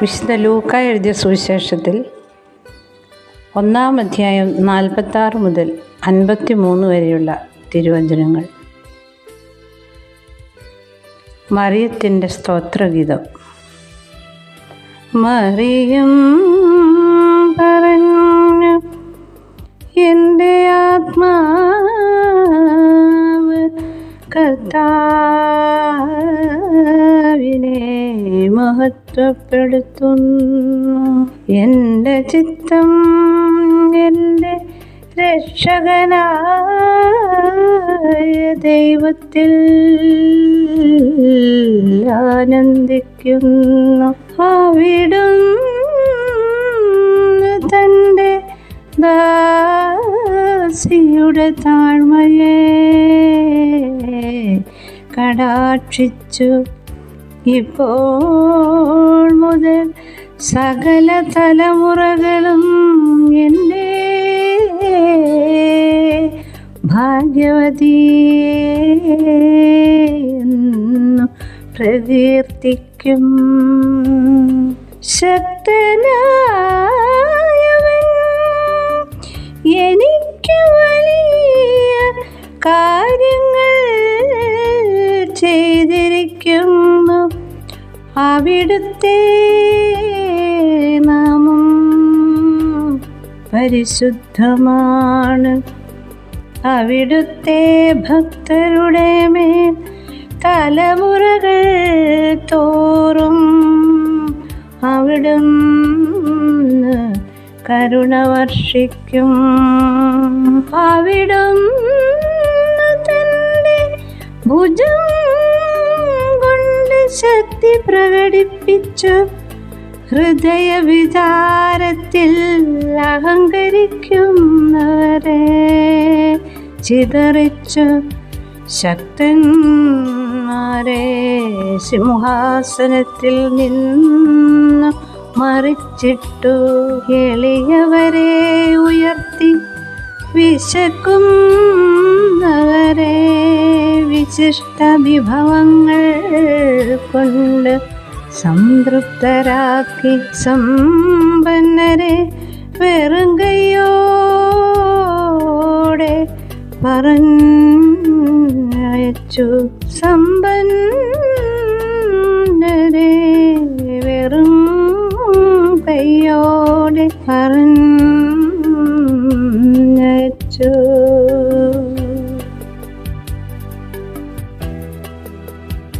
വിശുദ്ധ ലൂക്ക എഴുതിയ സുവിശേഷത്തിൽ ഒന്നാം അധ്യായം നാൽപ്പത്താറ് മുതൽ അൻപത്തി മൂന്ന് വരെയുള്ള തിരുവചനങ്ങൾ. മറിയത്തിന്റെ സ്തോത്രഗീതം. മറിയം പറഞ്ഞു എന്റെ ആത്മാവ് കർത്താവിനെ മഹത്വപ്പെടുത്തുന്നു. എന്റെ ചിത്തം എന്റെ രക്ഷകനായ ദൈവത്തിൽ ആനന്ദിക്കുന്നു. അവിടും തന്റെ ദാസിയുടെ താഴ്മയെ കടാക്ഷിച്ചു ഇപ്പോൾ മുതൽ സകല തലമുറകളും എന്റെ ഭാഗ്യവതിയെന്നു പ്രകീർത്തിക്കും. ശക്തനായവൻ അവിടുത്തെ നാമം പരിശുദ്ധമാണ്. അവിടുത്തെ ഭക്തരുടെ മേൽ തലമുറകൾ തോറും അവിടുന്ന് കരുണ വർഷിക്കും. അവിടുന്ന് തന്റെ ഭുജം ശക്തി പ്രകടിപ്പിച്ചു ഹൃദയവിചാരത്തിൽ അഹങ്കരിക്കുന്നവരെ ചിതറിച്ചു ശക്തന്മാരെ സിംഹാസനത്തിൽ നിന്നു മറിച്ചിട്ടു എളിയവരെ ഉയർത്തി വിശക്കുന്നവരെ വിശിഷ്ടവിഭവങ്ങൾ കൊണ്ട് സംതൃപ്തരാക്കി സമ്പന്നരെ വെറും കയ്യോടെ പറഞ്ഞയച്ചു. സമ്പന്നരെ വെറും കയ്യോടെ പറഞ്ഞയച്ചു.